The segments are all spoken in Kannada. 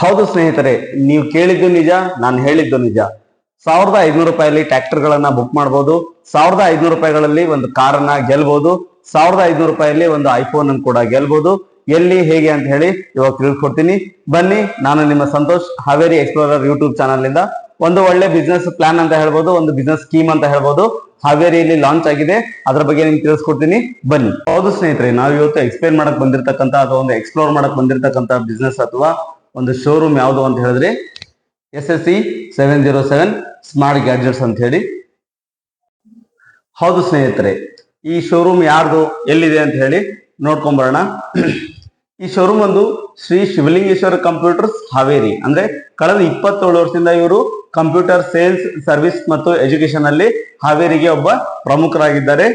ಹೌದು ಸ್ನೇಹಿತರೆ, ನೀವು ಕೇಳಿದ್ದು ನಿಜ, ನಾನು ಹೇಳಿದ್ದು ನಿಜ. ಸಾವಿರದ ಐದ್ನೂರು ರೂಪಾಯಲ್ಲಿ ಟ್ರ್ಯಾಕ್ಟರ್ ಗಳನ್ನ ಬುಕ್ ಮಾಡಬಹುದು ಸಾವಿರದ ಐದ್ನೂರು ರೂಪಾಯಿಗಳಲ್ಲಿ ಒಂದು ಕಾರನ್ನ ಗೆಲ್ಬಹುದು ಸಾವಿರದ ಐದ್ನೂರು ರೂಪಾಯಲ್ಲಿ ಒಂದು ಐಫೋನ್ ಅನ್ನು ಕೂಡ ಗೆಲ್ಬಹುದು ಎಲ್ಲಿ, ಹೇಗೆ ಅಂತ ಹೇಳಿ ಇವಾಗ ತಿಳಿಸ್ಕೊಡ್ತೀನಿ ಬನ್ನಿ, ನಾನು ನಿಮ್ಮ Santosh Haveri explorer YouTube channel ಇಂದ ಒಂದು ಒಳ್ಳೆ ಬಿಸ್ನೆಸ್ ಪ್ಲಾನ್ ಅಂತ ಹೇಳ್ಬೋದು, ಒಂದು ಬಿಸ್ನೆಸ್ ಸ್ಕೀಮ್ ಅಂತ ಹೇಳ್ಬೋದು. ಹಾವೇರಿಯಲ್ಲಿ ಲಾಂಚ್ ಆಗಿದೆ. ಅದ್ರ ಬಗ್ಗೆ ನಿಮ್ಗೆ ತಿಳಿಸ್ಕೊಡ್ತೀನಿ. ಬನ್ನಿ. ಹೌದು ಸ್ನೇಹಿತರೆ ನಾವು ಇವತ್ತು ಎಕ್ಸ್ಪ್ಲೇನ್ ಮಾಡಕ್ ಬಂದಿರತಕ್ಕಂತ ಅಥವಾ ಒಂದು ಎಕ್ಸ್ಪ್ಲೋರ್ ಮಾಡಕ್ ಬಂದಿರತಕ್ಕಂತ ಬಿಸ್ನೆಸ್ ಅಥವಾ ಒಂದು ಶೋರೂಮ್ ಯಾವುದು ಅಂತ ಹೇಳಿದ್ರೆ S S C seven zero seven smart gadgets ಅಂತ ಹೇಳಿ. ಹೌದು ಸ್ನೇಹಿತರೆ, ಈ ಶೋರೂಮ್ ಯಾರ್ದು, ಎಲ್ಲಿದೆ ಅಂತ ಹೇಳಿ ನೋಡ್ಕೊಂಬರೋಣ. ಈ ಶೋರೂಮ್ ಒಂದು ಶ್ರೀ ಶಿವಲಿಂಗೇಶ್ವರ ಕಂಪ್ಯೂಟರ್ಸ್ ಹಾವೇರಿ. ಅಂದ್ರೆ ಕಳೆದ ಇಪ್ಪತ್ತೇಳು ವರ್ಷದಿಂದ ಇವರು ಕಂಪ್ಯೂಟರ್ ಸೇಲ್ಸ್ ಸರ್ವಿಸ್ ಮತ್ತು ಎಜುಕೇಶನ್ ಅಲ್ಲಿ ಹಾವೇರಿಗೆ ಒಬ್ಬ ಪ್ರಮುಖರಾಗಿದ್ದಾರೆ.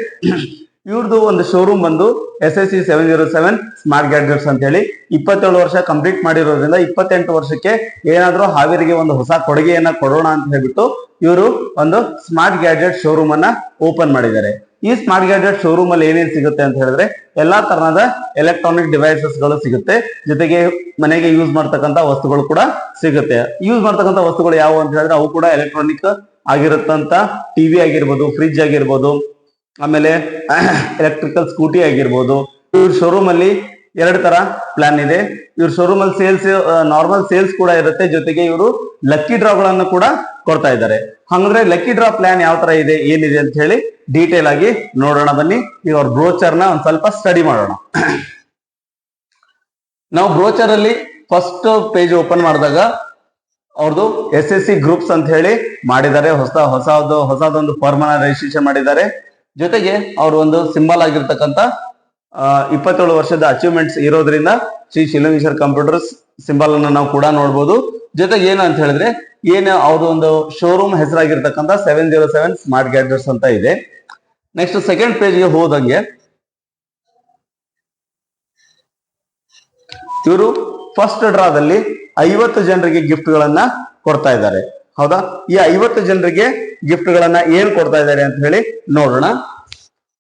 ಇವ್ರದ್ದು ಒಂದು ಶೋರೂಮ್ ಬಂದು S S C seven zero seven smart gadgets ಅಂತ ಹೇಳಿ ಇಪ್ಪತ್ತೇಳು ವರ್ಷ ಕಂಪ್ಲೀಟ್ ಮಾಡಿರೋದ್ರಿಂದ ಇಪ್ಪತ್ತೆಂಟು ವರ್ಷಕ್ಕೆ ಏನಾದ್ರೂ ಹಾವೇರಿಗೆ ಒಂದು ಹೊಸ ಕೊಡುಗೆಯನ್ನ ಕೊಡೋಣ ಅಂತ ಹೇಳ್ಬಿಟ್ಟು ಇವರು ಒಂದು ಸ್ಮಾರ್ಟ್ ಗ್ಯಾಡ್ಜೆಟ್ ಶೋರೂಮ್ ಅನ್ನ ಓಪನ್ ಮಾಡಿದ್ದಾರೆ. ಈ ಸ್ಮಾರ್ಟ್ ಗ್ಯಾಡ್ಜೆಟ್ ಶೋರೂಮ್ ಅಲ್ಲಿ ಏನೇನು ಸಿಗುತ್ತೆ ಅಂತ ಹೇಳಿದ್ರೆ ಎಲ್ಲಾ ತರಹದ ಎಲೆಕ್ಟ್ರಾನಿಕ್ ಡಿವೈಸಸ್ಗಳು ಸಿಗುತ್ತೆ. ಜೊತೆಗೆ ಮನೆಗೆ ಯೂಸ್ ಮಾಡ್ತಕ್ಕಂತ ವಸ್ತುಗಳು ಕೂಡ ಸಿಗುತ್ತೆ. ಯೂಸ್ ಮಾಡ್ತಕ್ಕಂತ ವಸ್ತುಗಳು ಯಾವುವು ಅಂತ ಹೇಳಿದ್ರೆ ಅವು ಕೂಡ ಎಲೆಕ್ಟ್ರಾನಿಕ್ ಆಗಿರುತ್ತಂತ ಟಿವಿ ಆಗಿರ್ಬೋದು ಫ್ರಿಜ್ ಆಗಿರ್ಬೋದು ಆಮೇಲೆ ಎಲೆಕ್ಟ್ರಿಕಲ್ ಸ್ಕೂಟಿ ಆಗಿರ್ಬೋದು. ಇವ್ರ ಶೋರೂಮ್ ಅಲ್ಲಿ ಎರಡು ತರ ಪ್ಲಾನ್ ಇದೆ. ಇವ್ರ ಶೋರೂಮ್ ಅಲ್ಲಿ ಸೇಲ್ಸ್ ನಾರ್ಮಲ್ ಸೇಲ್ಸ್ ಕೂಡ ಇರುತ್ತೆ. ಜೊತೆಗೆ ಇವರು ಲಕ್ಕಿ ಡ್ರಾಗಳನ್ನು ಕೂಡ ಕೊಡ್ತಾ ಇದ್ದಾರೆ. ಹಂಗಂದ್ರೆ ಲಕ್ಕಿ ಡ್ರಾ ಪ್ಲಾನ್ ಯಾವ ತರ ಇದೆ, ಏನಿದೆ ಅಂತ ಹೇಳಿ ಡೀಟೇಲ್ ಆಗಿ ನೋಡೋಣ ಬನ್ನಿ. ಈಗ ಬ್ರೋಚರ್ನ ಒಂದ್ ಸ್ವಲ್ಪ ಸ್ಟಡಿ ಮಾಡೋಣ. ನಾವು ಬ್ರೋಚರ್ ಅಲ್ಲಿ ಫಸ್ಟ್ ಪೇಜ್ ಓಪನ್ ಮಾಡಿದಾಗ ಅವ್ರದ್ದು ಎಸ್ ಎಸ್ ಸಿ ಗ್ರೂಪ್ಸ್ ಅಂತ ಹೇಳಿ ಮಾಡಿದ್ದಾರೆ. ಹೊಸ, ಹೊಸದು, ಹೊಸದೊಂದು ಫಾರ್ಮ್ ರಿಜಿಸ್ಟ್ರೇಷನ್ ಮಾಡಿದ್ದಾರೆ. ಜೊತೆಗೆ ಅವರು ಒಂದು ಸಿಂಬಲ್ ಆಗಿರ್ತಕ್ಕಂಥ ಇಪ್ಪತ್ತೇಳು ವರ್ಷದ ಅಚೀವ್ಮೆಂಟ್ಸ್ ಇರೋದ್ರಿಂದ ಶ್ರೀ ಶಿಲಂಗೇಶ್ವರ್ ಕಂಪ್ಯೂಟರ್ಸ್ ಸಿಂಬಲ್ ಅನ್ನು ನಾವು ಕೂಡ ನೋಡ್ಬೋದು. ಜೊತೆಗೆ ಏನು ಅಂತ ಹೇಳಿದ್ರೆ, ಏನು ಅವ್ರದ್ದು ಒಂದು showroom ಹೆಸರಾಗಿರ್ತಕ್ಕಂಥ seven zero seven smart gadgets ಅಂತ ಇದೆ. ನೆಕ್ಸ್ಟ್ ಸೆಕೆಂಡ್ ಪೇಜ್ಗೆ ಹೋದಂಗೆ, ಇವರು ಫಸ್ಟ್ ಡ್ರಾದಲ್ಲಿ ಐವತ್ತು ಜನರಿಗೆ ಗಿಫ್ಟ್ ಗಳನ್ನ ಕೊಡ್ತಾ ಇದ್ದಾರೆ. ಹೌದಾ? ಈ ಐವತ್ತು ಜನರಿಗೆ ಗಿಫ್ಟ್ ಗಳನ್ನ ಏನ್ ಕೊಡ್ತಾ ಇದ್ದಾರೆ ಅಂತ ಹೇಳಿ ನೋಡೋಣ.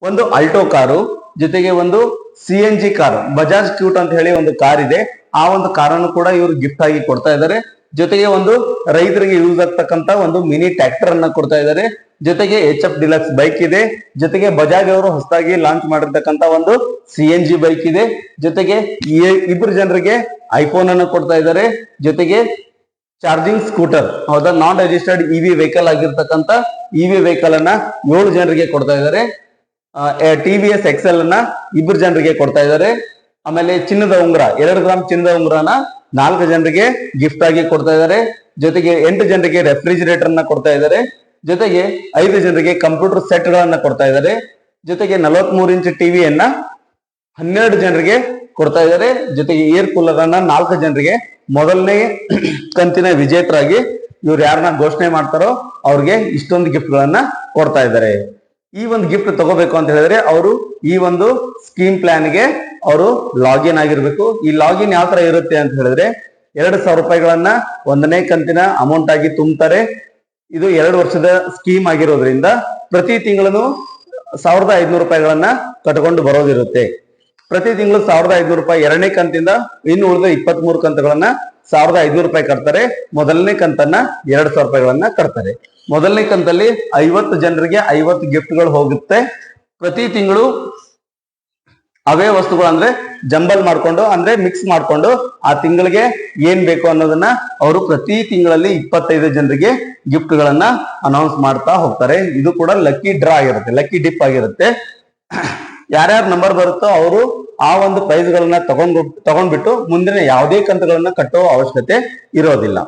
ಒಂದು ಅಲ್ಟೋ ಕಾರು, ಜೊತೆಗೆ ಒಂದು C N G car Bajaj Qute ಅಂತ ಹೇಳಿ ಒಂದು ಕಾರ್ ಇದೆ. ಆ ಒಂದು ಕಾರನ್ನು ಕೂಡ ಇವರು ಗಿಫ್ಟ್ ಆಗಿ ಕೊಡ್ತಾ ಇದ್ದಾರೆ. ಜೊತೆಗೆ ಒಂದು ರೈತರಿಗೆ ಯೂಸ್ ಆಗ್ತಕ್ಕಂತ ಒಂದು ಮಿನಿ ಟ್ರ್ಯಾಕ್ಟರ್ ಅನ್ನ ಕೊಡ್ತಾ ಇದ್ದಾರೆ. ಜೊತೆಗೆ ಎಚ್ ಎಫ್ ಡಿಲಕ್ಸ್ ಬೈಕ್ ಇದೆ. ಜೊತೆಗೆ ಬಜಾಜ್ ಅವರು ಹೊಸದಾಗಿ ಲಾಂಚ್ ಮಾಡಿರ್ತಕ್ಕಂತ ಒಂದು ಸಿ ಎನ್ ಜಿ ಬೈಕ್ ಇದೆ. ಜೊತೆಗೆ ಇಬ್ಬರು ಜನರಿಗೆ ಐಫೋನ್ ಅನ್ನು ಕೊಡ್ತಾ ಇದ್ದಾರೆ. ಜೊತೆಗೆ ಚಾರ್ಜಿಂಗ್ ಸ್ಕೂಟರ್ ಹೌದಾ? ನಾನ್ ರಿಜಿಸ್ಟರ್ಡ್ ಇವಿ ವೆಹಿಕಲ್ ಆಗಿರ್ತಕ್ಕಂತ ಇವಿ ವೆಹಿಕಲ್ ಅನ್ನ ಏಳು ಜನರಿಗೆ ಕೊಡ್ತಾ ಇದ್ದಾರೆ. ಟಿ ವಿ ಎಸ್ ಎಕ್ಸೆಲ್ ಅನ್ನ ಇಬ್ಬರು ಜನರಿಗೆ ಕೊಡ್ತಾ ಇದ್ದಾರೆ. ಆಮೇಲೆ ಚಿನ್ನದ ಉಂಗುರ, ಎರಡು ಗ್ರಾಮ್ ಚಿನ್ನದ ಉಂಗುರನ ನಾಲ್ಕು ಜನರಿಗೆ ಗಿಫ್ಟ್ ಆಗಿ ಕೊಡ್ತಾ ಇದ್ದಾರೆ. ಜೊತೆಗೆ ಎಂಟು ಜನರಿಗೆ ರೆಫ್ರಿಜಿರೇಟರ್ನ ಕೊಡ್ತಾ ಇದ್ದಾರೆ. ಜೊತೆಗೆ ಐದು ಜನರಿಗೆ ಕಂಪ್ಯೂಟರ್ ಸೆಟ್ ಗಳನ್ನ ಕೊಡ್ತಾ ಇದ್ದಾರೆ. ಜೊತೆಗೆ ನಲವತ್ಮೂರು ಇಂಚ್ ಟಿವಿಯನ್ನ ಹನ್ನೆರಡು ಜನರಿಗೆ ಕೊಡ್ತಾ ಇದ್ದಾರೆ. ಜೊತೆಗೆ ಏರ್ ಕೂಲರ್ ಅನ್ನ ನಾಲ್ಕು ಜನರಿಗೆ ಮೊದಲನೇ ಕಂತಿನ ವಿಜೇತರಾಗಿ ಇವ್ರು ಯಾರನ್ನ ಘೋಷಣೆ ಮಾಡ್ತಾರೋ ಅವ್ರಿಗೆ ಇಷ್ಟೊಂದು ಗಿಫ್ಟ್ ಗಳನ್ನ ಕೊಡ್ತಾ ಇದ್ದಾರೆ. ಈ ಒಂದು ಗಿಫ್ಟ್ ತಗೋಬೇಕು ಅಂತ ಹೇಳಿದ್ರೆ ಅವರು ಈ ಒಂದು ಸ್ಕೀಮ್ ಪ್ಲಾನ್ಗೆ ಅವರು ಲಾಗಿನ್ ಆಗಿರ್ಬೇಕು. ಈ ಲಾಗಿನ್ ಯಾವ ತರ ಇರುತ್ತೆ ಅಂತ ಹೇಳಿದ್ರೆ ಎರಡು ಸಾವಿರ ರೂಪಾಯಿಗಳನ್ನ ಒಂದನೇ ಕಂತಿನ ಅಮೌಂಟ್ ಆಗಿ ತುಂಬ್ತಾರೆ. ಇದು ಎರಡು ವರ್ಷದ ಸ್ಕೀಮ್ ಆಗಿರೋದ್ರಿಂದ ಪ್ರತಿ ತಿಂಗಳೂ ಸಾವಿರದ ಐದುನೂರು ರೂಪಾಯಿಗಳನ್ನ ಕಟ್ಕೊಂಡು ಬರೋದಿರುತ್ತೆ. ಪ್ರತಿ ತಿಂಗಳು ಸಾವಿರದ ಐದ್ನೂರು ರೂಪಾಯಿ ಎರಡನೇ ಕಂತಿಂದ ಇನ್ನು ಉಳಿದ ಇಪ್ಪತ್ತ್ ಮೂರು ಕಂತುಗಳನ್ನ ಸಾವಿರದ ಐದುನೂರು ರೂಪಾಯಿ ಕಟ್ತಾರೆ. ಮೊದಲನೇ ಕಂತನ್ನ ಎರಡು ಸಾವಿರ ರೂಪಾಯಿಗಳನ್ನ ಕಟ್ತಾರೆ. ಮೊದಲನೇ ಕಂತಲ್ಲಿ ಐವತ್ತು ಜನರಿಗೆ ಐವತ್ತು ಗಿಫ್ಟ್ಗಳು ಹೋಗುತ್ತೆ. ಪ್ರತಿ ತಿಂಗಳು ಅವೇ ವಸ್ತುಗಳು ಅಂದ್ರೆ ಜಂಬಲ್ ಮಾಡ್ಕೊಂಡು, ಅಂದ್ರೆ ಮಿಕ್ಸ್ ಮಾಡ್ಕೊಂಡು ಆ ತಿಂಗಳಿಗೆ ಏನ್ ಬೇಕು ಅನ್ನೋದನ್ನ ಅವರು ಪ್ರತಿ ತಿಂಗಳಲ್ಲಿ ಇಪ್ಪತ್ತೈದು ಜನರಿಗೆ ಗಿಫ್ಟ್ ಗಳನ್ನ ಅನೌನ್ಸ್ ಮಾಡ್ತಾ ಹೋಗ್ತಾರೆ. ಇದು ಕೂಡ ಲಕ್ಕಿ ಡ್ರಾ ಆಗಿರುತ್ತೆ ಲಕ್ಕಿ ಡಿಪ್ ಆಗಿರುತ್ತೆ. ಯಾರ್ಯಾರ ನಂಬರ್ ಬರುತ್ತೋ ಅವರು ಆ ಒಂದು ಪ್ರೈಸ್ ಗಳನ್ನ ತಗೊಂಡ್, ತಗೊಂಡ್ಬಿಟ್ಟು ಮುಂದಿನ ಯಾವುದೇ ಕಂತುಗಳನ್ನ ಕಟ್ಟೋ ಅವಶ್ಯಕತೆ ಇರೋದಿಲ್ಲ.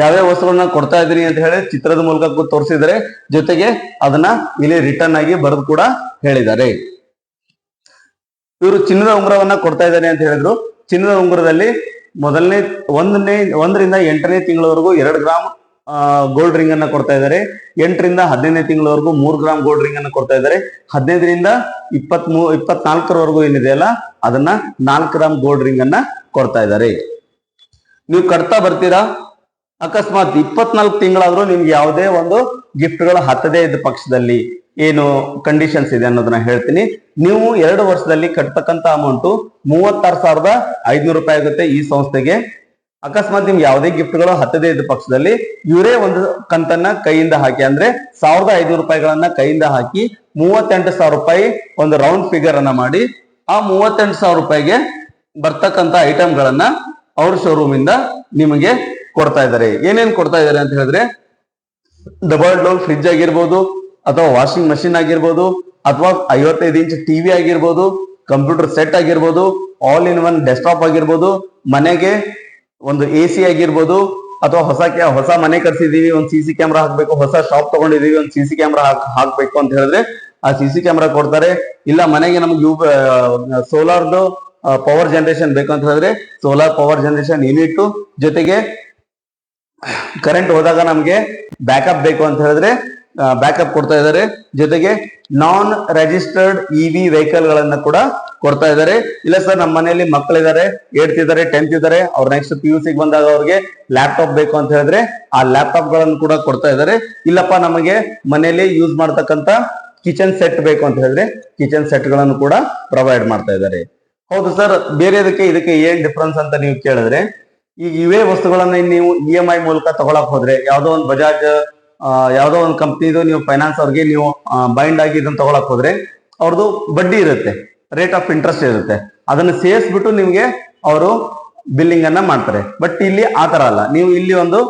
ಯಾವ್ಯಾವ ವಸ್ತುಗಳನ್ನ ಕೊಡ್ತಾ ಇದೀನಿ ಅಂತ ಹೇಳಿ ಚಿತ್ರದ ಮೂಲಕ ತೋರಿಸಿದರೆ ಜೊತೆಗೆ ಅದನ್ನ ಇಲ್ಲಿ ರಿಟರ್ನ್ ಆಗಿ ಬರೆದು ಕೂಡ ಹೇಳಿದ್ದಾರೆ. ಇವರು ಚಿನ್ನದ ಉಂಗುರವನ್ನ ಕೊಡ್ತಾ ಇದ್ದಾರೆ ಅಂತ ಹೇಳಿದ್ರು. ಚಿನ್ನದ ಉಂಗುರದಲ್ಲಿ ಮೊದಲನೇ ಒಂದನೇ, ಒಂದರಿಂದ ಎಂಟನೇ ತಿಂಗಳವರೆಗೂ ಎರಡು ಗ್ರಾಮ್ ಗೋಲ್ಡ್ ರಿಂಗ್ ಅನ್ನ ಕೊಡ್ತಾ ಇದ್ದಾರೆ. ಎಂಟರಿಂದ ಹದಿನೈದನೇ ತಿಂಗಳವರೆಗೂ ಮೂರು ಗ್ರಾಮ್ ಗೋಲ್ಡ್ ರಿಂಗ್ ಅನ್ನ ಕೊಡ್ತಾ ಇದ್ದಾರೆ. ಹದಿನೈದರಿಂದ ಇಪ್ಪತ್ ಮೂ ಇಪ್ಪತ್ನಾಲ್ಕರವರೆಗೂ ಏನಿದೆಯಲ್ಲ ಅದನ್ನ ನಾಲ್ಕು ಗ್ರಾಮ್ ಗೋಲ್ಡ್ ರಿಂಗ್ ಅನ್ನ ಕೊಡ್ತಾ ಇದ್ದಾರೆ. ನೀವು ಕಟ್ತಾ ಬರ್ತೀರಾ? ಅಕಸ್ಮಾತ್ ಇಪ್ಪತ್ನಾಲ್ಕು ತಿಂಗಳಾದ್ರೂ ನಿಮ್ಗೆ ಯಾವುದೇ ಒಂದು ಗಿಫ್ಟ್ಗಳು ಹತ್ತದೇ ಇದ್ದ ಪಕ್ಷದಲ್ಲಿ ಏನು ಕಂಡೀಷನ್ಸ್ ಇದೆ ಅನ್ನೋದನ್ನ ಹೇಳ್ತೀನಿ. ನೀವು ಎರಡು ವರ್ಷದಲ್ಲಿ ಕಟ್ತಕ್ಕಂತ ಅಮೌಂಟ್ ಮೂವತ್ತಾರು ಸಾವಿರದ ಐದ್ನೂರು ರೂಪಾಯಿ ಆಗುತ್ತೆ ಈ ಸಂಸ್ಥೆಗೆ. ಅಕಸ್ಮಾತ್ ನಿಮ್ಗೆ ಯಾವುದೇ ಗಿಫ್ಟ್ಗಳು ಹತ್ತದೇ ಇದ್ದ ಪಕ್ಷದಲ್ಲಿ ಇವರೇ ಒಂದು ಕಂತನ್ನ ಕೈಯಿಂದ ಹಾಕಿ, ಅಂದ್ರೆ ಸಾವಿರದ ಐನೂರು ರೂಪಾಯಿಗಳನ್ನ ಕೈಯಿಂದ ಹಾಕಿ ಮೂವತ್ತೆಂಟು ಸಾವಿರ ರೂಪಾಯಿ ಒಂದು ರೌಂಡ್ ಫಿಗರ್ ಅನ್ನ ಮಾಡಿ, ಆ ಮೂವತ್ತೆಂಟು ಸಾವಿರ ರೂಪಾಯಿಗೆ ಬರ್ತಕ್ಕಂತ ಐಟಮ್ಗಳನ್ನ ಅವ್ರ ಶೋರೂಮ್ ಇಂದ ನಿಮಗೆ ಕೊಡ್ತಾ ಇದ್ದಾರೆ. ಏನೇನ್ ಕೊಡ್ತಾ ಇದ್ದಾರೆ ಅಂತ ಹೇಳಿದ್ರೆ ಡಬಲ್ ಡೋರ್ ಫ್ರಿಡ್ಜ್ ಆಗಿರ್ಬೋದು, ಅಥವಾ ವಾಷಿಂಗ್ ಮಷಿನ್ ಆಗಿರ್ಬೋದು, ಅಥವಾ ಐವತ್ತೈದು ಇಂಚ್ ಟಿವಿ ಆಗಿರ್ಬೋದು ಕಂಪ್ಯೂಟರ್ ಸೆಟ್ ಆಗಿರ್ಬೋದು ಆಲ್ ಇನ್ ಒನ್ ಡೆಸ್ಕ್ಟಾಪ್ ಆಗಿರ್ಬೋದು, ಮನೆಗೆ ಒಂದು ಎ ಸಿ ಆಗಿರ್ಬೋದು, ಅಥವಾ ಹೊಸ ಹೊಸ ಮನೆ ಕಟ್ಸಿದೀವಿ, ಒಂದು ಸಿ ಸಿ ಕ್ಯಾಮ್ರಾ ಹಾಕ್ಬೇಕು, ಹೊಸ ಶಾಪ್ ತಗೊಂಡಿದೀವಿ, ಒಂದು ಸಿ ಸಿ ಕ್ಯಾಮ್ರಾ ಹಾಕ್ಬೇಕು ಅಂತ ಹೇಳಿದ್ರೆ, ಆ ಸಿ ಸಿ ಕ್ಯಾಮ್ರಾ ಕೊಡ್ತಾರೆ. ಇಲ್ಲ ಮನೆಗೆ ನಮ್ಗೆ ಯು ಸೋಲಾರ್ದು ಪವರ್ ಜನರೇಷನ್ ಬೇಕು ಅಂತ ಹೇಳಿದ್ರೆ ಸೋಲಾರ್ ಪವರ್ ಜನರೇಷನ್ ಯೂನಿಟ್ ಜೊತೆಗೆ ಕರೆಂಟ್ ಹೋದಾಗ ನಮಗೆ ಬ್ಯಾಕಪ್ ಬೇಕು ಅಂತ ಹೇಳಿದ್ರೆ ಬ್ಯಾಕಪ್ ಕೊಡ್ತಾ ಇದ್ದಾರೆ. ಜೊತೆಗೆ ನಾನ್ ರಿಜಿಸ್ಟರ್ಡ್ ಇವಿ ವೆಹಿಕಲ್ ಗಳನ್ನ ಕೂಡ ಕೊಡ್ತಾ ಇದ್ದಾರೆ. ಇಲ್ಲ ಸರ್ ನಮ್ಮ ಮನೆಯಲ್ಲಿ ಮಕ್ಕಳಿದ್ದಾರೆ ಏಡ್ತ್ ಇದ್ದಾರೆ ಟೆಂತ್ ಇದ್ದಾರೆ. ಅವ್ರ ನೆಕ್ಸ್ಟ್ ಪಿ ಯು ಸಿಗೆ ಬಂದಾಗ ಅವ್ರಿಗೆ ಲ್ಯಾಪ್ಟಾಪ್ ಬೇಕು ಅಂತ ಹೇಳಿದ್ರೆ ಆ ಲ್ಯಾಪ್ಟಾಪ್ಗಳನ್ನು ಕೂಡ ಕೊಡ್ತಾ ಇದ್ದಾರೆ. ಇಲ್ಲಪ್ಪ, ನಮಗೆ ಮನೆಯಲ್ಲಿ ಯೂಸ್ ಮಾಡ್ತಕ್ಕಂತ ಕಿಚನ್ ಸೆಟ್ ಬೇಕು ಅಂತ ಹೇಳಿದ್ರೆ ಕಿಚನ್ ಸೆಟ್ಗಳನ್ನು ಕೂಡ ಪ್ರೊವೈಡ್ ಮಾಡ್ತಾ ಇದ್ದಾರೆ. ಹೌದು ಸರ್ ಬೇರೆದಕ್ಕೆ ಇದಕ್ಕೆ ಏನ್ ಡಿಫ್ರೆನ್ಸ್ ಅಂತ ನೀವು ಕೇಳಿದ್ರೆ ಈಗ ಇವೇ ವಸ್ತುಗಳನ್ನ ನೀವು ಇ ಎಂ ಐ ಮೂಲಕ ತಗೊಳಕ್ ಹೋದ್ರೆ ಯಾವ್ದೋ ಒಂದು ಬಜಾಜ್ ಯಾವ್ದೋ ಒಂದು ಕಂಪ್ನಿದು ನೀವು ಫೈನಾನ್ಸ್ ಅವ್ರಿಗೆ ನೀವು ಬೈಂಡ್ ಆಗಿ ಇದನ್ನ ತಗೊಳಕ್ ಹೋದ್ರೆ ಅವ್ರದ್ದು ಬಡ್ಡಿ ಇರುತ್ತೆ ರೇಟ್ ಆಫ್ ಇಂಟ್ರೆಸ್ಟ್ ಇರುತ್ತೆ. ಅದನ್ನ ಸೇರಿಸ್ಬಿಟ್ಟು ನಿಮ್ಗೆ ಅವರು ಬಿಲ್ಲಿಂಗ್ ಅನ್ನ ಮಾಡ್ತಾರೆ. ಬಟ್ ಇಲ್ಲಿ ಆ ತರ ಅಲ್ಲ. ನೀವು ಇಲ್ಲಿ ಒಂದು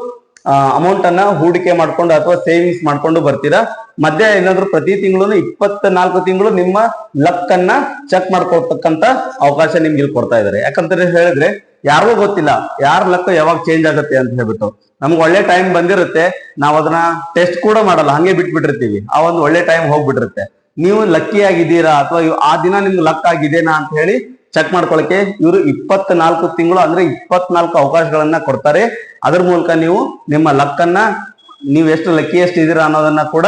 ಅಮೌಂಟ್ ಅನ್ನ ಹೂಡಿಕೆ ಮಾಡ್ಕೊಂಡು ಅಥವಾ ಸೇವಿಂಗ್ಸ್ ಮಾಡ್ಕೊಂಡು ಬರ್ತೀರಾ. ಮಧ್ಯ ಏನಾದ್ರು ಪ್ರತಿ ತಿಂಗಳು ಇಪ್ಪತ್ತ ನಾಲ್ಕು ತಿಂಗಳು ನಿಮ್ಮ ಲಕ್ ಅನ್ನ ಚೆಕ್ ಮಾಡ್ಕೊಳ್ತಕ್ಕಂತ ಅವಕಾಶ ನಿಮ್ಗೆ ಇಲ್ಲಿ ಕೊಡ್ತಾ ಇದ್ದಾರೆ ಯಾಕಂತ ಹೇಳಿದ್ರೆ ಯಾರಿಗೂ ಗೊತ್ತಿಲ್ಲ. ಯಾರ ಲಕ್ ಯಾವಾಗ ಚೇಂಜ್ ಆಗುತ್ತೆ ಅಂತ ಹೇಳ್ಬಿಟ್ಟು. ನಮ್ಗೆ ಒಳ್ಳೆ ಟೈಮ್ ಬಂದಿರುತ್ತೆ. ನಾವು ಅದನ್ನ ಟೆಸ್ಟ್ ಕೂಡ ಮಾಡಲ್ಲ. ಹಂಗೆ ಬಿಟ್ಬಿಟ್ಟಿರ್ತೀವಿ. ಆ ಒಂದು ಒಳ್ಳೆ ಟೈಮ್ ಹೋಗ್ಬಿಟ್ಟಿರುತ್ತೆ. ನೀವು ಲಕ್ಕಿ ಆಗಿದ್ದೀರಾ? ಅಥವಾ ಆ ದಿನ ನಿಮ್ಗೆ ಲಕ್ ಆಗಿದೇನಾ ಅಂತ ಹೇಳಿ ಚೆಕ್ ಮಾಡ್ಕೊಳಕ್ಕೆ ಇವರು ಇಪ್ಪತ್ನಾಲ್ಕು ತಿಂಗಳು ಅಂದ್ರೆ ಇಪ್ಪತ್ನಾಲ್ಕು ಅವಕಾಶಗಳನ್ನ ಕೊಡ್ತಾರೆ. ಅದ್ರ ಮೂಲಕ ನೀವು ನಿಮ್ಮ ಲಕ್ ಅನ್ನ ನೀವು ಎಷ್ಟು ಲಕ್ಕಿಯೆಸ್ಟ್ ಇದೀರಾ ಅನ್ನೋದನ್ನ ಕೂಡ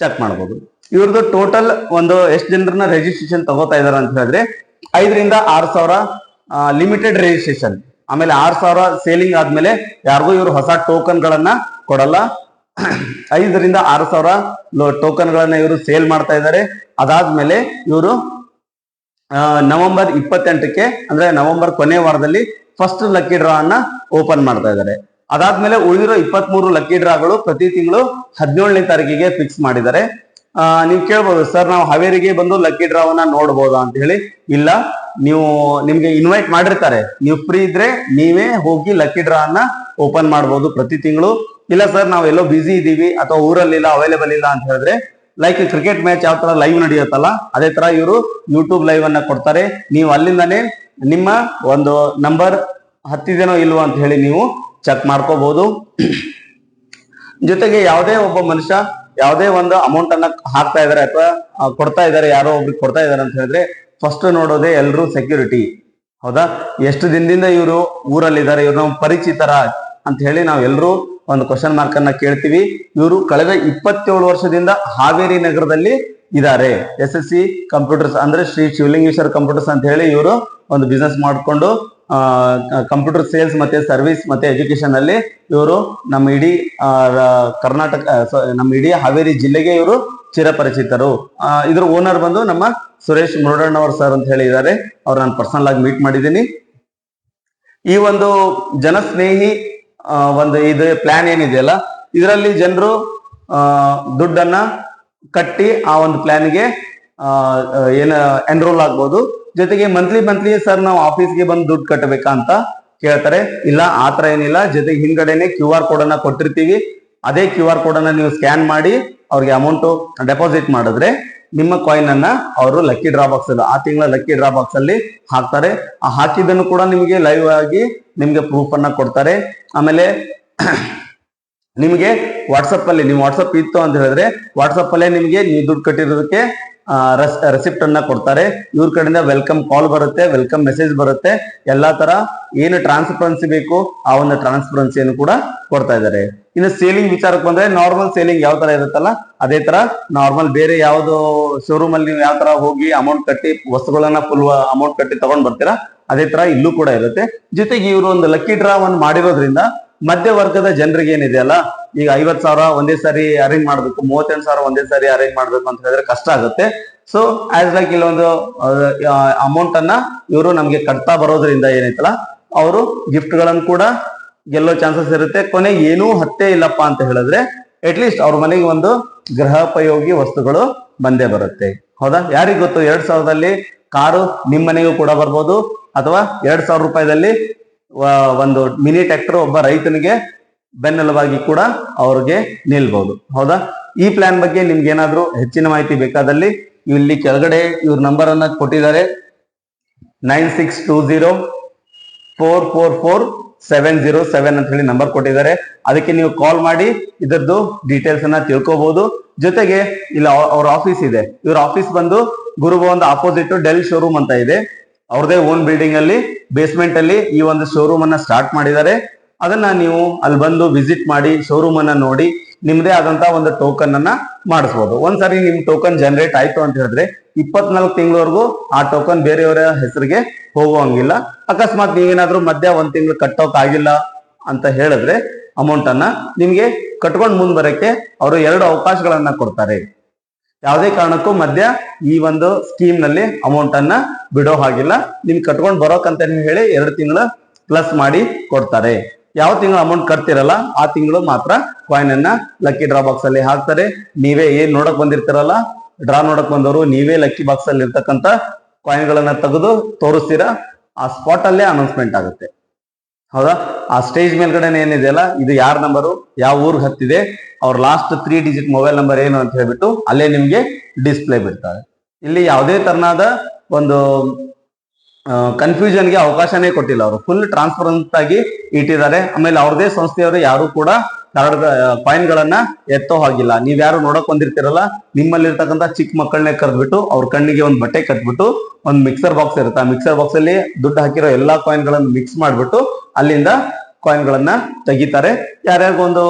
ಚೆಕ್ ಮಾಡ್ಬೋದು. ಇವ್ರದ್ದು ಟೋಟಲ್ ಒಂದು ಎಷ್ಟು ಜನರನ್ನ ರಿಜಿಸ್ಟ್ರೇಷನ್ ತಗೋತಾ ಇದಾರೆ ಅಂತ ಹೇಳಿದ್ರೆ, ಐದರಿಂದ ಆರು ಸಾವಿರ ಲಿಮಿಟೆಡ್ ರಿಜಿಸ್ಟ್ರೇಷನ್ ಆಮೇಲೆ ಆರು ಸಾವಿರ ಸೇಲಿಂಗ್ ಆದ್ಮೇಲೆ ಯಾರಿಗೂ ಇವರು ಹೊಸ ಟೋಕನ್ ಗಳನ್ನ ಕೊಡಲ್ಲ. ಐದರಿಂದ ಆರು ಸಾವಿರ ಟೋಕನ್ ಗಳನ್ನ ಇವರು ಸೇಲ್ ಮಾಡ್ತಾ ಇದ್ದಾರೆ ಅದಾದ್ಮೇಲೆ ಇವರು ನವೆಂಬರ್ ಇಪ್ಪತ್ತೆಂಟಕ್ಕೆ ಅಂದ್ರೆ ನವೆಂಬರ್ ಕೊನೆ ವಾರದಲ್ಲಿ ಫಸ್ಟ್ ಲಕ್ಕಿ ಡ್ರಾ ಅನ್ನ ಓಪನ್ ಮಾಡ್ತಾ ಇದ್ದಾರೆ ಅದಾದ್ಮೇಲೆ ಉಳಿದಿರೋ ಇಪ್ಪತ್ತ್ ಮೂರು ಲಕ್ಕಿ ಡ್ರಾಗಳು ಪ್ರತಿ ತಿಂಗಳು ಹದಿನೇಳನೇ ತಾರೀಕಿಗೆ ಫಿಕ್ಸ್ ಮಾಡಿದ್ದಾರೆ. ನೀವು ಕೇಳ್ಬೋದು, ಸರ್, ನಾವು ಹಾವೇರಿಗೆ ಬಂದು ಲಕ್ಕಿ ಡ್ರಾವನ್ನ ನೋಡ್ಬೋದಾ? ಅಂತ ಹೇಳಿ. ಇಲ್ಲ, ನೀವು ನಿಮ್ಗೆ ಇನ್ವೈಟ್ ಮಾಡಿರ್ತಾರೆ. ನೀವು ಫ್ರೀ ಇದ್ರೆ ನೀವೇ ಹೋಗಿ ಲಕ್ಕಿ ಡ್ರಾ ಅನ್ನ ಓಪನ್ ಮಾಡ್ಬೋದು ಪ್ರತಿ ತಿಂಗಳು. ಇಲ್ಲ, ಸರ್, ನಾವು ಎಲ್ಲೋ ಬ್ಯುಸಿ ಇದೀವಿ ಅಥವಾ ಊರಲ್ಲಿಲ್ಲ ಅವೈಲೇಬಲ್ ಇಲ್ಲ ಅಂತ ಹೇಳಿದ್ರೆ ಲೈಕ್ ಕ್ರಿಕೆಟ್ ಮ್ಯಾಚ್ ಯಾವ ತರ ಲೈವ್ ನಡೆಯುತ್ತಲ್ಲ, ಅದೇ ತರ ಇವರು ಯೂಟ್ಯೂಬ್ ಲೈವ್ ಅನ್ನ ಕೊಡ್ತಾರೆ. ನೀವು ಅಲ್ಲಿಂದಾನೇ ನಿಮ್ಮ ಒಂದು ನಂಬರ್ ಹತ್ತಿದೇನೋ ಇಲ್ವೋ ಅಂತ ಹೇಳಿ ನೀವು ಚೆಕ್ ಮಾಡ್ಕೋಬಹುದು ಜೊತೆಗೆ ಯಾವುದೇ ಒಬ್ಬ ಮನುಷ್ಯ ಯಾವುದೇ ಒಂದು ಅಮೌಂಟ್ ಅನ್ನ ಹಾಕ್ತಾ ಇದಾರೆ ಅಥವಾ ಕೊಡ್ತಾ ಇದಾರೆ, ಯಾರೋ ಒಬ್ರಿಗೆ ಕೊಡ್ತಾ ಇದಾರೆ ಅಂತ ಹೇಳಿದ್ರೆ ಫಸ್ಟ್ ನೋಡೋದೇ ಎಲ್ರು ಸೆಕ್ಯೂರಿಟಿ ಹೌದಾ? ಎಷ್ಟು ದಿನದಿಂದ ಇವರು ಊರಲ್ಲಿದ್ದಾರೆ, ಇವ್ರು ನಾವು ಪರಿಚಿತರ ಅಂತ ಹೇಳಿ ನಾವು ಎಲ್ಲರೂ ಒಂದು ಕ್ವಶನ್ ಮಾರ್ಕ್ ಅನ್ನ ಕೇಳ್ತೀವಿ. ಇವರು ಕಳೆದ ಇಪ್ಪತ್ತೇಳು ವರ್ಷದಿಂದ ಹಾವೇರಿ ನಗರದಲ್ಲಿ ಇದ್ದಾರೆ. ಎಸ್ ಎಸ್ ಸಿ ಕಂಪ್ಯೂಟರ್ಸ್ ಅಂದ್ರೆ ಶ್ರೀ ಶಿವಲಿಂಗೇಶ್ವರ ಕಂಪ್ಯೂಟರ್ಸ್ ಅಂತ ಹೇಳಿ ಇವರು ಒಂದು ಬಿಸ್ನೆಸ್ ಮಾಡಿಕೊಂಡು ಕಂಪ್ಯೂಟರ್ ಸೇಲ್ಸ್ ಮತ್ತೆ ಸರ್ವಿಸ್ ಮತ್ತೆ ಎಜುಕೇಶನ್ ಅಲ್ಲಿ ಇವರು ನಮ್ಮ ಇಡೀ ಕರ್ನಾಟಕ ನಮ್ಮ ಇಡೀ ಹಾವೇರಿ ಜಿಲ್ಲೆಗೆ ಇವರು ಚಿರಪರಿಚಿತರು. ಇದ್ರ ಓನರ್ ಬಂದು ನಮ್ಮ ಸುರೇಶ್ ಮುರುಡಣ್ಣವರ್ ಸರ್ ಅಂತ ಹೇಳಿದ್ದಾರೆ ಅವ್ರು ನಾನು ಪರ್ಸನಲ್ ಆಗಿ ಮೀಟ್ ಮಾಡಿದ್ದೀನಿ ಈ ಒಂದು ಜನಸ್ನೇಹಿ ಒಂದು ಇದು ಪ್ಲಾನ್ ಏನಿದೆಯಲ್ಲ, ಇದರಲ್ಲಿ ಜನರು ದುಡ್ಡನ್ನ ಕಟ್ಟಿ ಆ ಒಂದು ಪ್ಲಾನ್ಗೆ ಏನ ಎನ್ರೋಲ್ ಆಗ್ಬೋದು. ಜೊತೆಗೆ ಮಂತ್ಲಿ ಮಂತ್ಲಿ ಸರ್ ನಾವು ಆಫೀಸ್ಗೆ ಬಂದು ದುಡ್ಡು ಕಟ್ಟಬೇಕಾ ಅಂತ ಕೇಳ್ತಾರೆ. ಇಲ್ಲ, ಆ ತರ ಏನಿಲ್ಲ. ಜೊತೆಗೆ ಹಿಂದ್ಗಡೆನೆ ಕ್ಯೂ ಆರ್ ಕೋಡ್ ಅನ್ನ ಕೊಟ್ಟಿರ್ತೀವಿ. ಅದೇ ಕ್ಯೂ ಆರ್ ಕೋಡ್ ಅನ್ನ ನೀವು ಸ್ಕ್ಯಾನ್ ಮಾಡಿ ಅವ್ರಿಗೆ ಅಮೌಂಟ್ ಡೆಪಾಸಿಟ್ ಮಾಡಿದ್ರೆ ನಿಮ್ಮ ಕಾಯಿನ್ ಅನ್ನ ಅವರು ಲಕ್ಕಿ ಡ್ರಾ ಬಾಕ್ಸ್ ಅಲ್ಲಿ, ಆ ತಿಂಗಳ ಲಕ್ಕಿ ಡ್ರಾ ಬಾಕ್ಸ್ ಅಲ್ಲಿ ಹಾಕ್ತಾರೆ. ಆ ಹಾಕಿದ್ದನ್ನು ಕೂಡ ನಿಮಗೆ ಲೈವ್ ಆಗಿ ನಿಮ್ಗೆ ಪ್ರೂಫ್ ಅನ್ನ ಕೊಡ್ತಾರೆ. ಆಮೇಲೆ ನಿಮಗೆ ವಾಟ್ಸಪ್ ಅಲ್ಲಿ ನೀವು ವಾಟ್ಸಪ್ ಇತ್ತು ಅಂತ ಹೇಳಿದ್ರೆ ವಾಟ್ಸಪ್ ಅಲ್ಲೇ ನಿಮಗೆ ನೀವು ದುಡ್ಡು ಕಟ್ಟಿರೋದಕ್ಕೆ ರೆಸಿಪ್ಟ್ ಅನ್ನ ಕೊಡ್ತಾರೆ. ಇವ್ರ ಕಡೆಯಿಂದ ವೆಲ್ಕಮ್ ಕಾಲ್ ಬರುತ್ತೆ ವೆಲ್ಕಮ್ ಮೆಸೇಜ್ ಬರುತ್ತೆ. ಎಲ್ಲಾ ತರ ಏನು ಟ್ರಾನ್ಸ್ಪರೆನ್ಸಿ ಬೇಕು, ಆ ಒಂದು ಟ್ರಾನ್ಸ್ಪರೆನ್ಸಿಯನ್ನು ಕೂಡ ಕೊಡ್ತಾ ಇದ್ದಾರೆ. ಇನ್ನು ಸೇಲಿಂಗ್ ವಿಚಾರಕ್ಕೆ ಬಂದ್ರೆ ನಾರ್ಮಲ್ ಸೇಲಿಂಗ್ ಯಾವ ತರ ಇರುತ್ತಲ್ಲ, ಅದೇ ತರ ನಾರ್ಮಲ್ ಬೇರೆ ಯಾವ್ದು ಶೋರೂಮ್ ಅಲ್ಲಿ ನೀವು ಯಾವ ತರ ಹೋಗಿ ಅಮೌಂಟ್ ಕಟ್ಟಿ, ವಸ್ತುಗಳನ್ನ ಫುಲ್ ಅಮೌಂಟ್ ಕಟ್ಟಿ ತಗೊಂಡ್ ಬರ್ತೀರಾ, ಅದೇ ತರ ಇಲ್ಲೂ ಕೂಡ ಇರುತ್ತೆ. ಜೊತೆಗೆ ಇವರು ಒಂದು ಲಕ್ಕಿ ಡ್ರಾ ಒಂದು ಮಾಡಿರೋದ್ರಿಂದ ಮಧ್ಯವರ್ಗದ ಜನರಿಗೆ ಏನಿದೆಯಲ್ಲ ಈಗ ಐವತ್ ಸಾವಿರ ಒಂದೇ ಸಾರಿ ಅರೇಂಜ್ ಮಾಡ್ಬೇಕು, ಮೂವತ್ತೆಂಟು ಸಾವಿರ ಒಂದೇ ಸಾರಿ ಅರೇಂಜ್ ಮಾಡ್ಬೇಕು ಅಂತ ಹೇಳಿದ್ರೆ ಕಷ್ಟ ಆಗುತ್ತೆ. ಸೊ ಆಸ್ ಲೈಕ್ ಇಲ್ಲೊಂದು ಅಮೌಂಟ್ ಅನ್ನ ಇವರು ನಮ್ಗೆ ಕಟ್ತಾ ಬರೋದ್ರಿಂದ ಏನೈತಲ್ಲ ಅವರು ಗಿಫ್ಟ್ಗಳನ್ನು ಕೂಡ ಗೆಲ್ಲೋ ಚಾನ್ಸಸ್ ಇರುತ್ತೆ. ಕೊನೆಗೆ ಏನೂ ಹತ್ತೇ ಇಲ್ಲಪ್ಪ ಅಂತ ಹೇಳಿದ್ರೆ ಅಟ್ಲೀಸ್ಟ್ ಅವ್ರ ಮನೆಗೆ ಒಂದು ಗೃಹೋಪಯೋಗಿ ವಸ್ತುಗಳು ಬಂದೇ ಬರುತ್ತೆ. ಹೌದಾ? ಯಾರಿಗ್ ಗೊತ್ತು? ಎರಡ್ ಸಾವಿರದಲ್ಲಿ ಕಾರು ನಿಮ್ ಮನೆಗೂ ಕೂಡ ಬರ್ಬೋದು, ಅಥವಾ ಎರಡ್ ಸಾವಿರ ರೂಪಾಯಿದಲ್ಲಿ ಒಂದು ಮಿನಿ ಟ್ರ್ಯಾಕ್ಟರ್ ಒಬ್ಬ ರೈತನಿಗೆ ಬೆನ್ನೆಲುಬಾಗಿ ಕೂಡ ಅವ್ರಿಗೆ ನಿಲ್ಬಹುದು ಹೌದಾ? ಈ ಪ್ಲಾನ್ ಬಗ್ಗೆ ನಿಮ್ಗೆ ಏನಾದ್ರೂ ಹೆಚ್ಚಿನ ಮಾಹಿತಿ ಬೇಕಾದಲ್ಲಿ ಇಲ್ಲಿ ಕೆಳಗಡೆ ಇವ್ರ ನಂಬರ್ ಅನ್ನ ಕೊಟ್ಟಿದ್ದಾರೆ. Nine six two zero four four four seven zero seven ಅಂತ ಹೇಳಿ ನಂಬರ್ ಕೊಟ್ಟಿದ್ದಾರೆ. ಅದಕ್ಕೆ ನೀವು ಕಾಲ್ ಮಾಡಿ ಇದರದ್ದು ಡೀಟೇಲ್ಸ್ ಅನ್ನ ತಿಳ್ಕೋಬಹುದು ಜೊತೆಗೆ ಇಲ್ಲ ಅವ್ರ- ಆಫೀಸ್ ಇದೆ. ಇವ್ರ ಆಫೀಸ್ ಬಂದು ಗುರುಭವನ್ ಆಪೋಸಿಟ್ ಡೆಲ್ ಶೋರೂಮ್ ಅಂತ ಇದೆ. ಅವ್ರದೇ ಓನ್ ಬಿಲ್ಡಿಂಗ್ ಅಲ್ಲಿ ಬೇಸ್ಮೆಂಟ್ ಅಲ್ಲಿ ಈ ಒಂದು ಶೋರೂಮ್ ಅನ್ನ ಸ್ಟಾರ್ಟ್ ಮಾಡಿದ್ದಾರೆ. ಅದನ್ನ ನೀವು ಅಲ್ಲಿ ಬಂದು ವಿಸಿಟ್ ಮಾಡಿ ಶೋರೂಮ್ ಅನ್ನ ನೋಡಿ ನಿಮ್ದೇ ಆದಂತ ಒಂದು ಟೋಕನ್ ಅನ್ನ ಮಾಡಿಸ್ಬೋದು. ಒಂದ್ಸರಿ ನಿಮ್ ಟೋಕನ್ ಜನರೇಟ್ ಆಯ್ತು ಅಂತ ಹೇಳಿದ್ರೆ ಇಪ್ಪತ್ನಾಲ್ಕು ತಿಂಗಳವರೆಗೂ ಆ ಟೋಕನ್ ಬೇರೆಯವರ ಹೆಸರಿಗೆ ಹೋಗುವಂಗಿಲ್ಲ. ಅಕಸ್ಮಾತ್ ನೀವೇನಾದ್ರೂ ಮಧ್ಯ ಒಂದ್ ತಿಂಗಳು ಕಟ್ಟೋಕ್ ಆಗಿಲ್ಲ ಅಂತ ಹೇಳಿದ್ರೆ ಅಮೌಂಟ್ ಅನ್ನ ನಿಮ್ಗೆ ಕಟ್ಕೊಂಡ್ ಮುಂದ್ ಬರಕ್ಕೆ ಅವರು ಎರಡು ಅವಕಾಶಗಳನ್ನ ಕೊಡ್ತಾರೆ. ಯಾವುದೇ ಕಾರಣಕ್ಕೂ ಮಧ್ಯ ಈ ಒಂದು ಸ್ಕೀಮ್ನಲ್ಲಿ ಅಮೌಂಟ್ ಅನ್ನ ಬಿಡೋ ಹಾಗಿಲ್ಲ. ನಿಮ್ಗೆ ಕಟ್ಕೊಂಡು ಬರೋಕಂತ ಹೇಳಿ ಎರಡು ತಿಂಗಳ ಪ್ಲಸ್ ಮಾಡಿ ಕೊಡ್ತಾರೆ. ಯಾವ ತಿಂಗಳು ಅಮೌಂಟ್ ಕಟ್ತಿರಲ್ಲ, ಆ ತಿಂಗಳು ಮಾತ್ರ ಕಾಯಿನ್ ಅನ್ನ ಲಕ್ಕಿ ಡ್ರಾ ಬಾಕ್ಸ್ ಅಲ್ಲಿ ಹಾಕ್ತಾರೆ. ನೀವೇ ಏನ್ ನೋಡಕ್ ಬಂದಿರ್ತೀರಲ್ಲ ಡ್ರಾ ನೋಡಕ್ ಬಂದವರು ನೀವೇ ಲಕ್ಕಿ ಬಾಕ್ಸ್ ಅಲ್ಲಿ ಇರ್ತಕ್ಕಂತ ಕಾಯಿನ್ ಗಳನ್ನ ತೆಗೆದು ತೋರಿಸ್ತೀರಾ, ಆ ಸ್ಪಾಟ್ ಅಲ್ಲೇ ಅನೌನ್ಸ್ಮೆಂಟ್ ಆಗುತ್ತೆ. ಹೌದಾ? ಆ ಸ್ಟೇಜ್ ಮೇಲ್ಗಡೆ ಏನಿದೆಯಲ್ಲ ಇದು ಯಾರ ನಂಬರು ಯಾವ ಊರ್ಗ್ ಹತ್ತಿದೆ? ಅವ್ರ last three digit mobile number ಏನು ಅಂತ ಹೇಳ್ಬಿಟ್ಟು ಅಲ್ಲೇ ನಿಮ್ಗೆ ಡಿಸ್ಪ್ಲೇ ಬಿಡ್ತಾರೆ. ಇಲ್ಲಿ ಯಾವುದೇ ತರನಾದ ಒಂದು ಕನ್ಫ್ಯೂಷನ್ಗೆ ಅವಕಾಶನೇ ಕೊಟ್ಟಿಲ್ಲ ಅವರು. ಫುಲ್ ಟ್ರಾನ್ಸ್ಪರೆಂಟ್ ಆಗಿ ಇಟ್ಟಿದ್ದಾರೆ. ಆಮೇಲೆ ಅವ್ರದೇ ಸಂಸ್ಥೆಯವರು ಯಾರು ಕೂಡ ಕಾರ್ಡ್ ಕಾಯಿನ್ ಗಳನ್ನ ಎತ್ತೋ ಹಾಗಿಲ್ಲ. ನೀವ್ಯಾರು ನೋಡಕ್ ಬಂದಿರ್ತೀರಲ್ಲ ನಿಮ್ಮಲ್ಲಿ ಇರ್ತಕ್ಕಂಥ ಚಿಕ್ಕ ಮಕ್ಕಳನ್ನೇ ಕರೆದ್ಬಿಟ್ಟು ಅವ್ರ ಕಣ್ಣಿಗೆ ಒಂದು ಬಟ್ಟೆ ಕಟ್ಬಿಟ್ಟು ಒಂದು ಮಿಕ್ಸರ್ ಬಾಕ್ಸ್ ಇರುತ್ತೆ. ಆ ಮಿಕ್ಸರ್ ಬಾಕ್ಸ್ ಅಲ್ಲಿ ದುಡ್ಡು ಹಾಕಿರೋ ಎಲ್ಲಾ ಕಾಯಿನ್ ಗಳನ್ನ ಮಿಕ್ಸ್ ಮಾಡ್ಬಿಟ್ಟು ಅಲ್ಲಿಂದ ಕಾಯಿನ್ ಗಳನ್ನ ತೆಗಿತಾರೆ ಯಾರ್ಯಾರಿಗೊಂದು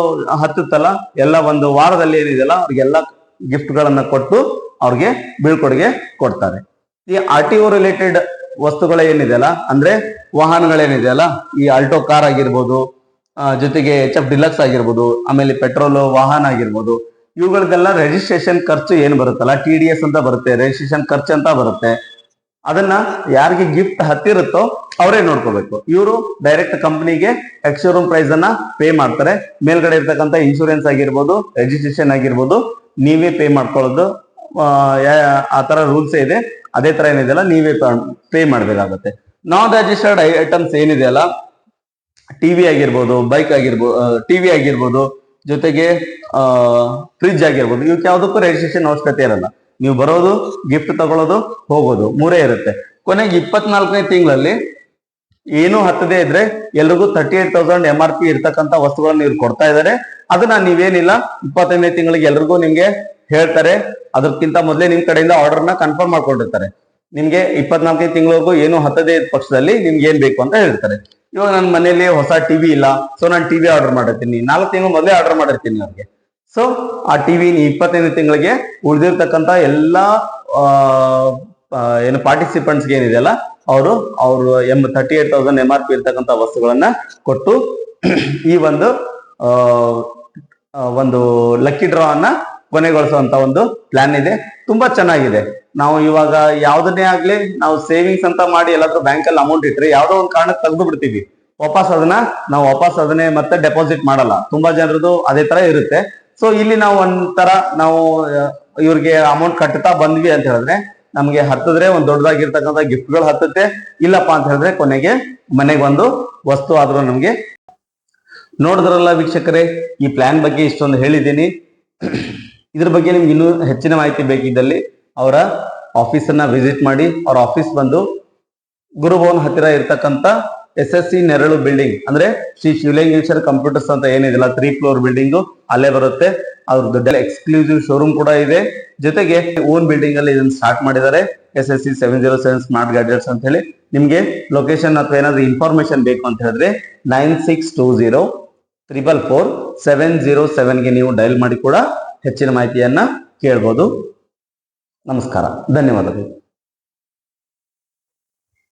ಹತ್ತುತ್ತಲ್ಲ, ಎಲ್ಲ ಒಂದು ವಾರದಲ್ಲಿ ಏನಿದೆಯಲ್ಲ, ಅವ್ರಿಗೆಲ್ಲ ಗಿಫ್ಟ್ ಗಳನ್ನ ಕೊಟ್ಟು ಅವ್ರಿಗೆ ಬೀಳ್ಕೊಡುಗೆ ಕೊಡ್ತಾರೆ. ಈ ಆರ್ ಟಿ ಒ ರಿಲೇಟೆಡ್ ವಸ್ತುಗಳೇನಿದೆಯಲ್ಲ, ಅಂದ್ರೆ ವಾಹನಗಳೇನಿದೆಯಲ್ಲ, ಈ ಆಲ್ಟೋ ಕಾರ್ ಆಗಿರ್ಬೋದು ಜೊತೆಗೆ ಎಚ್ ಎಫ್ ಡಿಲಕ್ಸ್ ಆಗಿರ್ಬೋದು, ಆಮೇಲೆ ಪೆಟ್ರೋಲು ವಾಹನ ಆಗಿರ್ಬೋದು ಇವುಗಳಿಗೆಲ್ಲ ರಿಜಿಸ್ಟ್ರೇಷನ್ ಖರ್ಚು ಏನು ಬರುತ್ತಲ್ಲ? ಟಿ ಡಿ ಎಸ್ ಅಂತ ಬರುತ್ತೆ ರಿಜಿಸ್ಟ್ರೇಷನ್ ಖರ್ಚು ಅಂತ ಬರುತ್ತೆ. ಅದನ್ನ ಯಾರಿಗೆ ಗಿಫ್ಟ್ ಹತ್ತಿರುತ್ತೋ ಅವರೇ ನೋಡ್ಕೋಬೇಕು. ಇವರು ಡೈರೆಕ್ಟ್ ಕಂಪನಿಗೆ ಶೋರೂಮ್ ಪ್ರೈಸ್ ಅನ್ನ ಪೇ ಮಾಡ್ತಾರೆ. ಮೇಲ್ಗಡೆ ಇರ್ತಕ್ಕಂಥ ಇನ್ಶೂರೆನ್ಸ್ ಆಗಿರ್ಬೋದು ರಿಜಿಸ್ಟ್ರೇಷನ್ ಆಗಿರ್ಬೋದು, ನೀವೇ ಪೇ ಮಾಡ್ಕೊಳ್ಳೋದು. ಆ ತರ ರೂಲ್ಸ್ ಇದೆ. ಅದೇ ತರ ಏನಿದೆಯಲ್ಲ ನೀವೇ ಪೇ ಮಾಡ್ಬೇಕಾಗತ್ತೆ. ನಾನ್ ರಿಜಿಸ್ಟರ್ಡ್ ಐಟಮ್ಸ್ ಏನಿದೆಯಲ್ಲ ಟಿವಿ ಆಗಿರ್ಬೋದು ಬೈಕ್ ಆಗಿರ್ಬೋದು ಟಿವಿ ಆಗಿರ್ಬೋದು, ಜೊತೆಗೆ ಫ್ರಿಜ್ ಆಗಿರ್ಬೋದು ಇವಕ್ಕೆ ಯಾವುದಕ್ಕೂ ರಿಜಿಸ್ಟ್ರೇಷನ್ ಅವಶ್ಯಕತೆ ಇರಲ್ಲ. ನೀವು ಬರೋದು ಗಿಫ್ಟ್ ತಗೊಳ್ಳೋದು ಹೋಗೋದು, ಮೂರೇ ಇರುತ್ತೆ. ಕೊನೆಗೆ ಇಪ್ಪತ್ನಾಲ್ಕನೇ ತಿಂಗಳಲ್ಲಿ ಏನು ಹತ್ತದೇ ಇದ್ರೆ ಎಲ್ರಿಗೂ thirty eight thousand M R P ಇರ್ತಕ್ಕಂತ ವಸ್ತುಗಳನ್ನ ಇವ್ರು ಕೊಡ್ತಾ ಇದ್ದಾರೆ ಅದನ್ನ ನೀವೇನಿಲ್ಲ, ಇಪ್ಪತ್ತೈದನೇ ತಿಂಗಳಿಗೆ ಎಲ್ರಿಗೂ ನಿಮ್ಗೆ ಹೇಳ್ತಾರೆ. ಅದಕ್ಕಿಂತ ಮೊದಲೇ ನಿಮ್ ಕಡೆಯಿಂದ ಆರ್ಡರ್ನ ಕನ್ಫರ್ಮ್ ಮಾಡ್ಕೊಂಡಿರ್ತಾರೆ. ನಿಮ್ಗೆ ಇಪ್ಪತ್ನಾಲ್ಕನೇ ತಿಂಗಳವರೆಗೂ ಏನು ಹತ್ತದೇ ಪಕ್ಷದಲ್ಲಿ ನಿಮ್ಗೆ ಏನ್ ಬೇಕು ಅಂತ ಹೇಳ್ತಾರೆ. ಇವಾಗ ನನ್ನ ಮನೇಲಿ ಹೊಸ ಟಿವಿ ಇಲ್ಲ. ಸೊ ನಾನು ಟಿವಿ ಆರ್ಡರ್ ಮಾಡಿರ್ತೀನಿ. ನಾಲ್ಕು ತಿಂಗಳು ಮೊದಲೇ ಆರ್ಡರ್ ಮಾಡಿರ್ತೀನಿ ಅವ್ರಿಗೆ. ಸೊ ಆ ಟಿವಿ ಇಪ್ಪತ್ತೈದು ತಿಂಗಳಿಗೆ ಉಳಿದಿರ್ತಕ್ಕಂಥ ಎಲ್ಲಾ ಏನು ಪಾರ್ಟಿಸಿಪೆಂಟ್ಸ್ಗೆ ಏನಿದೆಯಲ್ಲ ಅವರು ಅವರು M thirty eight thousand M R P ಇರ್ತಕ್ಕಂಥ ವಸ್ತುಗಳನ್ನ ಕೊಟ್ಟು ಈ ಒಂದು ಒಂದು ಲಕ್ಕಿ ಡ್ರಾ ಅನ್ನ ಕೊನೆಗೊಳಿಸುವಂತ ಒಂದು ಪ್ಲಾನ್ ಇದೆ. ತುಂಬಾ ಚೆನ್ನಾಗಿದೆ. ನಾವು ಇವಾಗ ಯಾವ್ದನ್ನೇ ಆಗ್ಲಿ ನಾವು ಸೇವಿಂಗ್ಸ್ ಅಂತ ಮಾಡಿ ಎಲ್ಲಾದ್ರೂ ಬ್ಯಾಂಕ್ ಅಲ್ಲಿ ಅಮೌಂಟ್ ಇಟ್ರೆ ಯಾವ್ದೋ ಒಂದು ಕಾರಣಕ್ಕೆ ತೆಗೆದು ಬಿಡ್ತೀವಿ. ವಾಪಸ್ ಅದನ್ನ ನಾವು ವಾಪಸ್ ಅದನ್ನೇ ಮತ್ತೆ ಡೆಪಾಸಿಟ್ ಮಾಡಲ್ಲ. ತುಂಬಾ ಜನರದು ಅದೇ ತರ ಇರುತ್ತೆ. ಸೊ ಇಲ್ಲಿ ನಾವು ಒಂಥರ ನಾವು ಇವ್ರಿಗೆ ಅಮೌಂಟ್ ಕಟ್ತಾ ಬಂದ್ವಿ ಅಂತ ಹೇಳಿದ್ರೆ ನಮ್ಗೆ ಹತ್ತಿದ್ರೆ ಒಂದ್ ದೊಡ್ಡದಾಗಿರ್ತಕ್ಕಂಥ ಗಿಫ್ಟ್ಗಳು ಹತ್ತುತ್ತೆ. ಇಲ್ಲಪ್ಪ ಅಂತ ಹೇಳಿದ್ರೆ ಕೊನೆಗೆ ಮನೆಗೆ ಒಂದು ವಸ್ತು ಆದ್ರೂ ನಮ್ಗೆ ನೋಡಿದ್ರಲ್ಲ ವೀಕ್ಷಕರೇ, ಈ ಪ್ಲಾನ್ ಬಗ್ಗೆ ಇಷ್ಟೊಂದು ಹೇಳಿದ್ದೀನಿ. ಇದ್ರ ಬಗ್ಗೆ ನಿಮ್ಗೆ ಇನ್ನೂ ಹೆಚ್ಚಿನ ಮಾಹಿತಿ ಬೇಕಿದ್ದಲ್ಲಿ ಅವರ ಆಫೀಸನ್ನ ವಿಸಿಟ್ ಮಾಡಿ, ಅವ್ರ ಆಫೀಸ್ ಬಂದು ಗುರುಭವನ್ ಹತ್ತಿರ ಇರ್ತಕ್ಕಂಥ S S C Neralu building ಅಂದ್ರೆ ಶ್ರೀ ಶಿವಲಿಂಗೇಶ್ವರ ಕಂಪ್ಯೂಟರ್ಸ್ ಅಂತ ಏನಿದೆಲ್ಲ ತ್ರೀ ಫ್ಲೋರ್ ಬಿಲ್ಡಿಂಗ್ ಅಲ್ಲೇ ಬರುತ್ತೆ. ಅವ್ರದ್ದು ಎಕ್ಸ್ಕ್ಲೂಸಿವ್ ಶೋರೂಮ್ ಕೂಡ ಇದೆ. ಜೊತೆಗೆ ಓನ್ ಬಿಲ್ಡಿಂಗ್ ಅಲ್ಲಿ ಇದನ್ನ ಸ್ಟಾರ್ಟ್ ಮಾಡಿದ್ದಾರೆ. S S C seven zero seven smart gadgets ಅಂತ ಹೇಳಿ. ನಿಮ್ಗೆ ಲೊಕೇಶನ್ ಅಥವಾ ಏನಾದ್ರೂ ಇನ್ಫಾರ್ಮೇಶನ್ ಬೇಕು ಅಂತ ಹೇಳಿದ್ರೆ nine six two zero triple four seven zero ಸೆವೆನ್ಗೆ ನೀವು ಡಯಲ್ ಮಾಡಿ ಕೂಡ ಹೆಚ್ಚಿನ ಮಾಹಿತಿಯನ್ನು ಕೇಳ್ಬೋದು. ನಮಸ್ಕಾರ. ಧನ್ಯವಾದಗಳು.